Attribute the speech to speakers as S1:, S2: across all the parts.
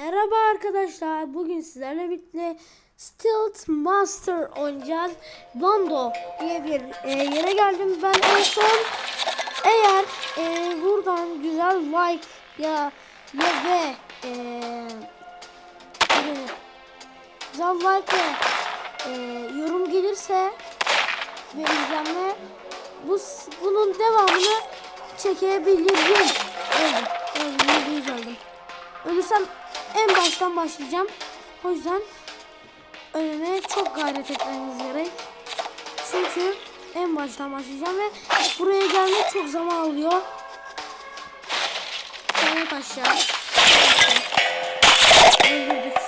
S1: Merhaba arkadaşlar. Bugün sizlerle birlikte Stealth Master oynayacağız. Vando diye bir e, yere geldim. Ben en son eğer e, buradan güzel like ya ya ve e, güzel like ve e, yorum gelirse ve izlenme bu bunun devamını. Öldüm. Öldüm. yüzde yüz öldüm. Ölürsem en baştan başlayacağım. O yüzden ölmeye çok gayret etmeniz gerek. Çünkü en baştan başlayacağım ve buraya gelmek çok zaman alıyor. Evet aşağı. Öldürdük.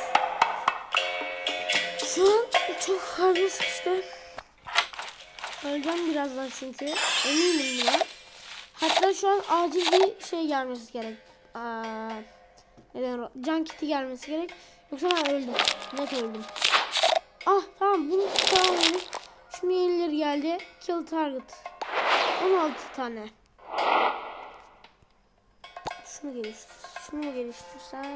S1: Şu an çok harbi sıkıştı. Öleceğim birazdan çünkü. Eminim buna. Hatta şu an acil bir şey gelmesi gerek. Aa, neden can kiti gelmesi gerek. Yoksa ben öldüm. Net öldüm. Ah tamam bunu tamam dedik. Şimdi yenileri geldi. Kill target. 16 tane. Şunu geliştir. Şunu geliştirsem.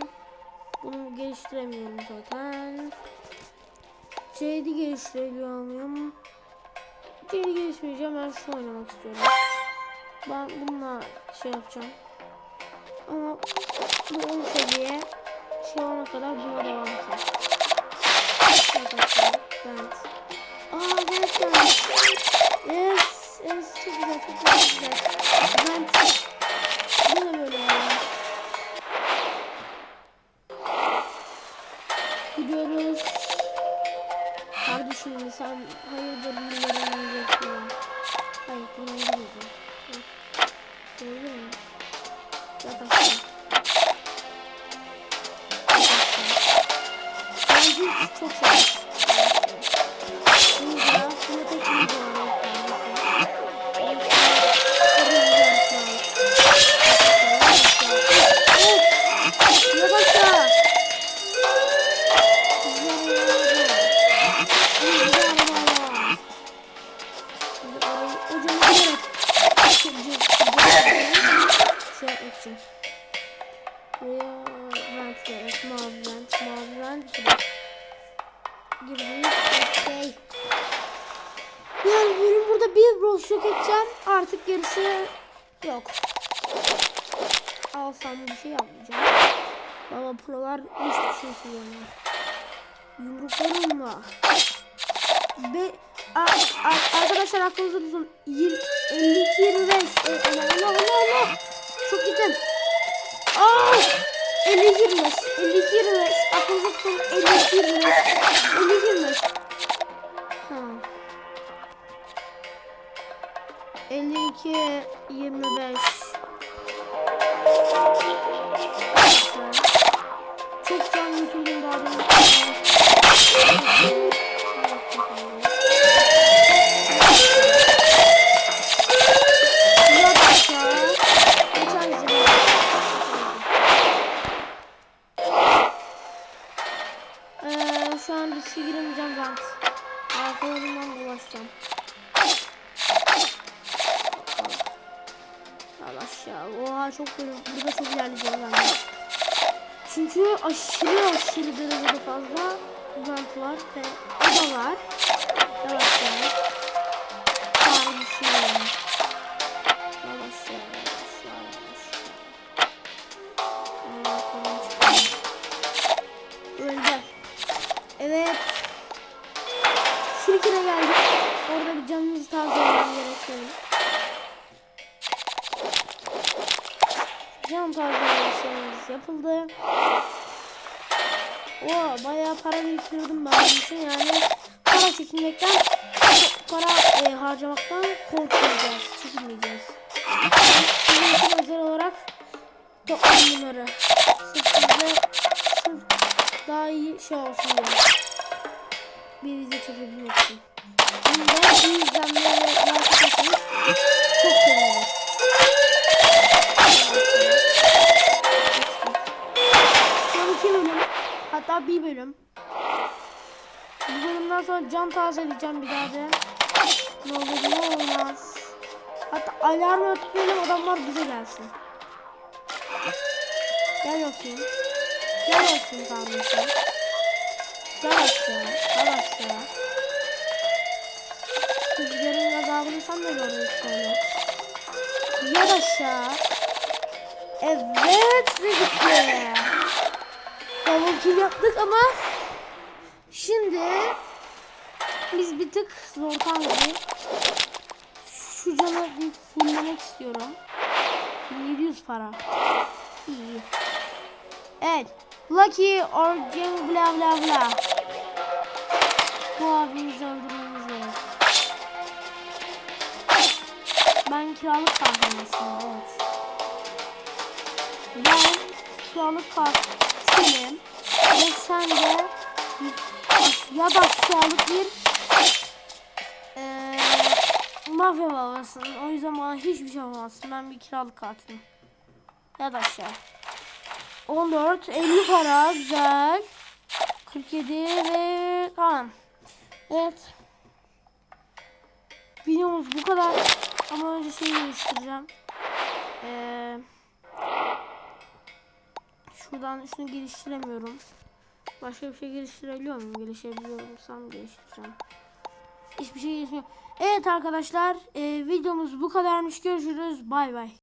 S1: Bunu geliştiremiyorum zaten. C'di geliştirebiliyor muyum? C'di geliştireceğim. Ben şunu oynamak istiyorum. Ben bununla şey yapacağım. Ama bu 10 seviye şey olana kadar buna devam edeceğim. Arkadaşlar ben. Aa evet ben. Yes. Yes çok güzel çok güzel. Ben. Bu da böyle yani. Gidiyoruz. Kardeşim sen hayırdır bunları ya. Hayır bunu yiyeceğim. Doğru mu? Aşağı. Bence çok seviyorum. Burada bir bros yok edeceğim. Artık gerisi yok. Alsam bir şey yapmayacağım. Baba prolar hiçbir şey söylemiyor. Yumruklarımla. Be A- a- arkadaşlar aklınızda tutun. Yir- 52 25. E, Allah Allah Allah Allah. Çok gittim. Aa! 52 25. 52 25. Aklınızda Aşağı. Oha çok böyle burada çok ilerleyeceğim ben. Çünkü aşırı aşırı derecede fazla var ve o da var. Yavaş yavaş. Çıktı. Öldü. Evet. Şirkine geldik. Orada bir canımızı tazelemem gerekiyor. Can tazelememiz yapıldı. Oo bayağı para biriktirdim ben bunun için yani para çekilmekten para e, harcamaktan korkmayacağız, çekinmeyeceğiz. Sizin için özel olarak toplam bunları. Sırf size sırf daha iyi şey olsun sonra can tazeleyeceğim bir daha da. Ne olur ne olmaz. Hatta alarm ötmeyelim adamlar bize gelsin. Gel bakayım. Gel olsun kardeşim. Gel aşağı. Gel aşağı. Rüzgarın gazabını sen de görüyorsun öyle. Gel aşağı. Evet ve gitti. Kill yaptık ama şimdi biz bir tık zor kaldı. Şu canı bir fulllemek istiyorum. 700 para. İyi. Evet. Lucky or Jim bla bla bla. Bu abimizi öldürmemiz. Ben kiralık aslında evet. Ben kiralık katilim. Ve sen de ya da kiralık bir eee mafya babasın. O yüzden hiçbir şey yapamazsın. Ben bir kiralık katilim. Ya da aşağı. 14, 50 para güzel. 47 ve tamam. Evet. Videomuz bu kadar. Ama önce şeyi geliştireceğim. Ee, şuradan şunu geliştiremiyorum. Başka bir şey geliştirebiliyor muyum? Geliştirebiliyorsam geliştireceğim. Hiçbir şey gelişmiyor. Evet arkadaşlar. E, videomuz bu kadarmış. Görüşürüz. Bay bay.